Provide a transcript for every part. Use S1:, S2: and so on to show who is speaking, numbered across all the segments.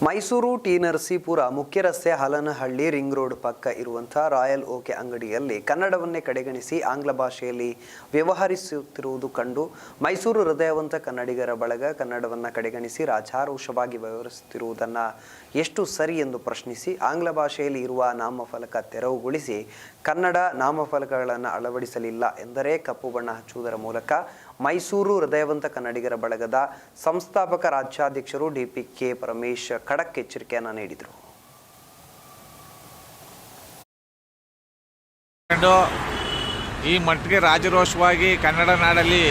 S1: Mysuru T Narasipura ಮುಖ್ಯ ರಸ್ತೆ ಹಲನಹಳ್ಳಿ ring road ಪಕ್ಕ ಇರುವಂತಹ ರಾಯಲ್ ಓಕೆ ಅಂಗಡಿಯಲ್ಲಿ ಕನ್ನಡವನ್ನೇ ಕಡೆಗಣಿಸಿ ಆಂಗ್ಲ ಭಾಷೆಯಲ್ಲಿ ವ್ಯವಹರಿಸುತ್ತಿರುವುದು ಕಂಡು ಮೈಸೂರು ಹೃದಯವಂತ ಕನ್ನಡಿಗರ ಬಳಗ ಕನ್ನಡವನ್ನು ಕಡೆಗಣಿಸಿ ರಾಜಾರೋಷವಾಗಿ ವ್ಯವಹರಿಸುತ್ತಿರುವುದನ್ನು ಎಷ್ಟು ಸರಿ ಎಂದು ಪ್ರಶ್ನಿಸಿ ಆಂಗ್ಲ ಭಾಷೆಯಲ್ಲಿ ಇರುವ ನಾಮಫಲಕ ತೆರವುಗೊಳಿಸಿ ಕನ್ನಡ ನಾಮಫಲಕಗಳನ್ನು ಅಳವಡಿಸಲಿಲ್ಲ ಎಂದರೆ ಕಪ್ಪು ಬಣ್ಣ ಹಚ್ಚುವುದರ ಮೂಲಕ ಮೈಸೂರು ಹೃದಯವಂತ ಕನ್ನಡಿಗರ ಬಳಗದ ಸಂಸ್ಥಾಪಕ ರಾಜ್ಯಾಧ್ಯಕ್ಷರು ಡಿ ಪಿ ಕೆ ಪರಮೇಶ್ ಖಡಕ್ ಎಚ್ಚರಿಕೆಯನ್ನು ನೀಡಿದರು.
S2: ಈ ಮಟ್ಟಿಗೆ ರಾಜರೋಷವಾಗಿ ಕನ್ನಡ ನಾಡಲ್ಲಿ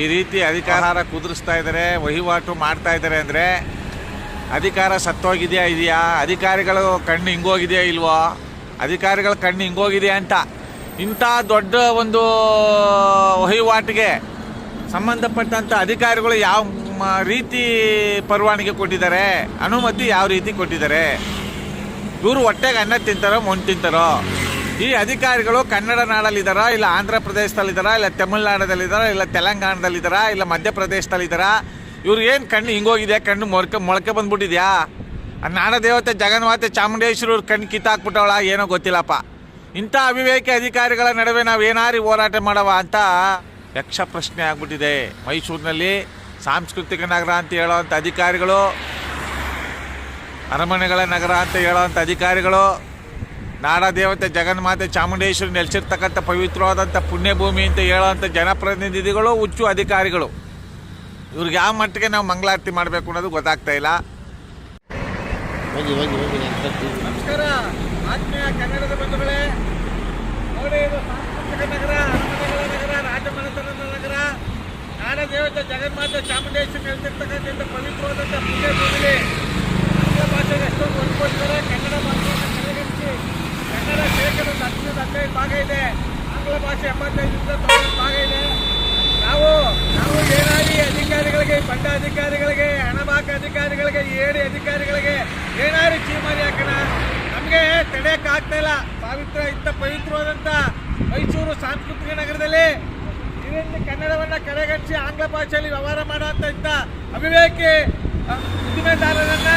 S2: ಈ ರೀತಿ ಅಧಿಕಾರ ಕುದುರಿಸ್ತಾ ಇದ್ದಾರೆ, ವಹಿವಾಟು ಮಾಡ್ತಾ ಇದ್ದಾರೆ ಅಂದರೆ ಅಧಿಕಾರ ಸತ್ತೋಗಿದೆಯಾ ಇದೆಯಾ? ಅಧಿಕಾರಿಗಳು ಕಣ್ಣು ಹಿಂಗೋಗಿದೆಯಾ ಇಲ್ವೋ? ಅಧಿಕಾರಿಗಳ ಕಣ್ಣು ಹಿಂಗೋಗಿದೆಯಾ ಅಂತ ಇಂಥ ದೊಡ್ಡ ಒಂದು ವಹಿವಾಟಿಗೆ ಸಂಬಂಧಪಟ್ಟಂಥ ಅಧಿಕಾರಿಗಳು ಯಾವ ರೀತಿ ಪರವಾನಗಿ ಕೊಟ್ಟಿದ್ದಾರೆ, ಅನುಮತಿ ಯಾವ ರೀತಿ ಕೊಟ್ಟಿದ್ದಾರೆ, ಇವರು ಹೊಟ್ಟೆಗೆ ಅನ್ನ ತಿಂತಾರೋ, ಮಣ್ಣು ತಿಂತಾರೋ? ಈ ಅಧಿಕಾರಿಗಳು ಕನ್ನಡ ನಾಡಲ್ಲಿದ್ದಾರಾ, ಇಲ್ಲ ಆಂಧ್ರ ಪ್ರದೇಶದಲ್ಲಿದ್ದಾರಾ, ಇಲ್ಲ ತಮಿಳ್ನಾಡದಲ್ಲಿದ್ದಾರಾ ಇಲ್ಲ ತೆಲಂಗಾಣದಲ್ಲಿದ್ದಾರಾ, ಇಲ್ಲ ಮಧ್ಯಪ್ರದೇಶದಲ್ಲಿದ್ದಾರಾ ಇವ್ರು ಏನು ಕಣ್ಣು ಹಿಂಗೋಗಿದೆ ಕಣ್ಣು ಮೊಳಕೆ ಮೊಳಕೆ ಬಂದ್ಬಿಟ್ಟಿದ್ಯಾ? ಆ ನಾಡದೇವತೆ ಜಗನ್ಮಾತೆ ಚಾಮುಂಡೇಶ್ವರಿ ಕಣ್ಣು ಕಿತ್ತಾಕ್ಬಿಟ್ಟವಳ, ಏನೋ ಗೊತ್ತಿಲ್ಲಪ್ಪ. ಇಂಥ ಅವಿವೇಕಿ ಅಧಿಕಾರಿಗಳ ನಡುವೆ ನಾವು ಏನಾರಿ ಹೋರಾಟ ಮಾಡವ ಅಂತ ಯಕ್ಷ ಪ್ರಶ್ನೆ ಆಗ್ಬಿಟ್ಟಿದೆ. ಮೈಸೂರಿನಲ್ಲಿ ಸಾಂಸ್ಕೃತಿಕ ನಗರ ಅಂತ ಹೇಳೋವಂಥ ಅಧಿಕಾರಿಗಳು ಅರಮನೆಗಳ ನಗರ ಅಂತ ಹೇಳೋವಂಥ ಅಧಿಕಾರಿಗಳು ನಾಡ ದೇವತೆ ಜಗನ್ಮಾತೆ ಚಾಮುಂಡೇಶ್ವರಿ ನೆಲೆಸಿರ್ತಕ್ಕಂಥ ಪವಿತ್ರವಾದಂಥ ಪುಣ್ಯಭೂಮಿ ಅಂತ ಹೇಳೋವಂಥ ಜನಪ್ರತಿನಿಧಿಗಳು ಹುಚ್ಚು ಅಧಿಕಾರಿಗಳು. ಇವ್ರಿಗೆ ಯಾವ ಮಟ್ಟಿಗೆ ನಾವು ಮಂಗಳಾರತಿ ಮಾಡಬೇಕು ಅನ್ನೋದು ಗೊತ್ತಾಗ್ತಾ ಇಲ್ಲ. ನಮಸ್ಕಾರ ಆತ್ಮೀಯ ಕನ್ನಡದ ಬಂಧುಗಳೇ ನೋಡಿ ಇದು ಸಾಂಸ್ಕೃತಿಕ ನಗರ ಅರಮನೆಗಳ ನಗರ ರಾಜಮನೆತನದ ನಗರ ನಾಡ ದೇವತೆ ಜಗನ್ಮಾತ ಚಾಮುಂಡೇಶ್ವರಿ ನೆಲೆಸಿರ್ತಕ್ಕಂಥ ಪವಿತ್ರವಾದಂಥ ಪುಣ್ಯ ಭೂಮಿಲಿ ಆಂಗ್ಲ ಭಾಷೆಗೆ ಎಷ್ಟೊಂದು ಹೊಂದ್ಕೊಳ್ತಾರೆ ಕನ್ನಡ ಭಾಷೆಯನ್ನು ಕಡೆಗಣಿಸಿ ಕನ್ನಡ ಶೇಕಡ ಹದಿನೈದು ಹದಿನೈದು ಭಾಗ ಇದೆ. ಆಂಗ್ಲ ಭಾಷೆ ಎಂಬತ್ತೈದರಿಂದ ತೊಂಬತ್ತು ಭಾಗ ಇದೆ. ನಾವು ನಾವು ಏನಾಗಿ ಅಧಿಕಾರಿಗಳಿಗೆ, ಬಂಡ ಅಧಿಕಾರಿಗಳಿಗೆ, ಹಣಬಾಕ ಅಧಿಕಾರಿಗಳಿಗೆ, ಏಡಿ ಅಧಿಕಾರಿಗಳಿಗೆ ಏನಾದ್ರು ಚೀಮಾರಿ ಹಾಕೋಣ. ನಮಗೆ ತಡೆಯೋಕ್ಕಾಗ್ತಾ ಇಲ್ಲ. ಪವಿತ್ರ ಇಂಥ ಪವಿತ್ರವಾದಂಥ ಮೈಸೂರು ಸಾಂಸ್ಕೃತಿಕ ಈ ರೀತಿ ಕನ್ನಡವನ್ನ ಕಡೆಗಣಿಸಿ ಆಂಗ್ಲ ಭಾಷೆಯಲ್ಲಿ ವ್ಯವಹಾರ ಮಾಡುವಂತ ಇದ್ದ ಅವಿವೇಕಿ ಉದ್ದಿಮೆದಾರರನ್ನ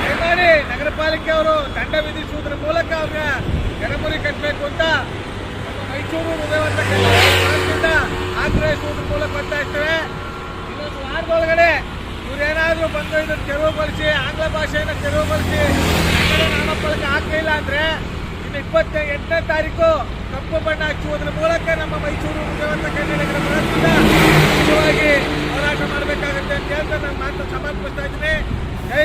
S2: ದಯಮಾಡಿ ನಗರ ಪಾಲಿಕೆ ಅವರು ದಂಡ ವಿಧಿಸುವುದರ ಮೂಲಕ ಅವ್ರನ್ನ ಎಡಮುರಿ ಕಟ್ಟಬೇಕು ಅಂತ ಮೈಸೂರು ಹೃದಯವಂತ ಕನ್ನಡ ಆಗ್ರಹಿಸುವುದರ ಮೂಲಕ ಬರ್ತಾ ಇರ್ತೇವೆ. ಇನ್ನೊಂದು ವಾರದೊಳಗಡೆ ಇವರೇನಾದರೂ ಬಂದು ಇದನ್ನು ತೆರವುಗೊಳಿಸಿ, ಆಂಗ್ಲ ಭಾಷೆಯನ್ನು ತೆರವುಗೊಳಿಸಿ, ಕನ್ನಡ ನಾಮಫಲಕ ಹಾಕಲಿಲ್ಲ ಅಂದ್ರೆ ಇನ್ನು ಇಪ್ಪತ್ತ ಎಂಟನೇ ತಾರೀಕು ಕಪ್ಪು ಬಣ್ಣ ಹಚ್ಚುವುದರ ಮೂಲಕ ನಮ್ಮ ಮೈಸೂರು ಮುಖ್ಯವಂತ ಕನ್ನಡಿಗರ ಮನಸ್ಸಿಂದ ನಿಜವಾಗಿ ಹೋರಾಟ ಮಾಡಬೇಕಾಗುತ್ತೆ ಅಂತ ಹೇಳ್ತಾ ನಾನು ಮಾತು ಸಮರ್ಪಿಸ್ತಾ ಇದ್ದೀನಿ. ಜೈ